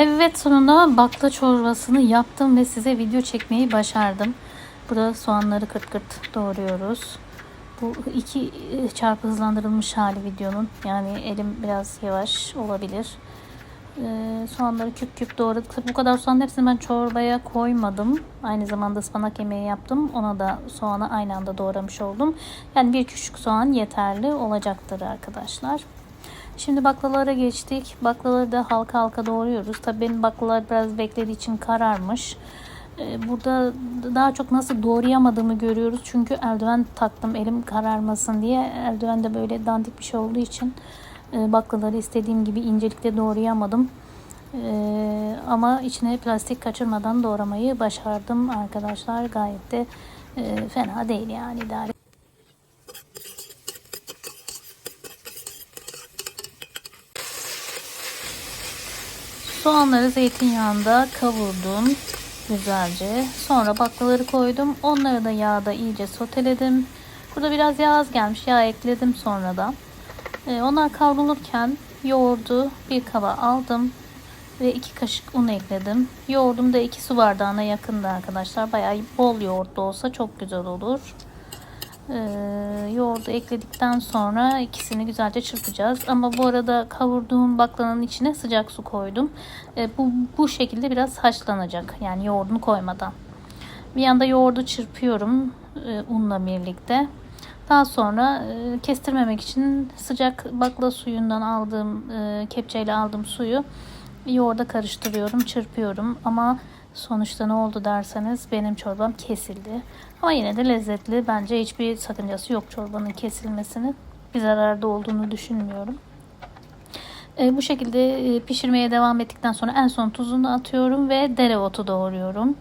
Evet sonunda bakla çorbasını yaptım ve size video çekmeyi başardım. Burada soğanları kırt kırt doğruyoruz. Bu iki çarpı hızlandırılmış hali videonun. Yani elim biraz yavaş olabilir. Ee, soğanları küp küp doğradık. Bu kadar soğanın hepsini ben çorbaya koymadım. Aynı zamanda ıspanak yemeği yaptım. Ona da soğanı aynı anda doğramış oldum. Yani bir küçük soğan yeterli olacaktır arkadaşlar. Şimdi baklalara geçtik. Baklaları da halka halka doğruyoruz. Tabii benim baklalar biraz beklediği için kararmış. Ee, Burada daha çok nasıl doğrayamadığımı görüyoruz. Çünkü eldiven taktım elim kararmasın diye. Eldiven de böyle dandik bir şey olduğu için e, baklaları istediğim gibi incelikte doğrayamadım. Ee, ama içine plastik kaçırmadan doğramayı başardım arkadaşlar. Gayet de e, fena değil yani idare. Soğanları zeytinyağında kavurdum güzelce. Sonra baklaları koydum. Onları da yağda iyice soteledim. Burada biraz yağ az gelmiş. Yağ ekledim sonradan. Ee, onlar kavrulurken yoğurdu bir kaba aldım ve iki kaşık un ekledim. Yoğurdum da iki su bardağına yakındı arkadaşlar. Bayağı bol yoğurtlu olsa çok güzel olur. Ee, yoğurdu ekledikten sonra ikisini güzelce çırpacağız. Ama bu arada kavurduğum baklanın içine sıcak su koydum. Ee, bu, bu şekilde biraz haşlanacak. Yani yoğurdunu koymadan. Bir yanda yoğurdu çırpıyorum e, unla birlikte. Daha sonra e, kestirmemek için sıcak bakla suyundan aldığım e, kepçeyle aldığım suyu yoğurda karıştırıyorum, çırpıyorum. Ama sonuçta ne oldu derseniz benim çorbam kesildi. Ama yine de lezzetli. Bence hiçbir sakıncası yok çorbanın kesilmesinin. Bir zararda olduğunu düşünmüyorum. E, bu şekilde e, pişirmeye devam ettikten sonra en son tuzunu atıyorum ve dereotu doğruyorum.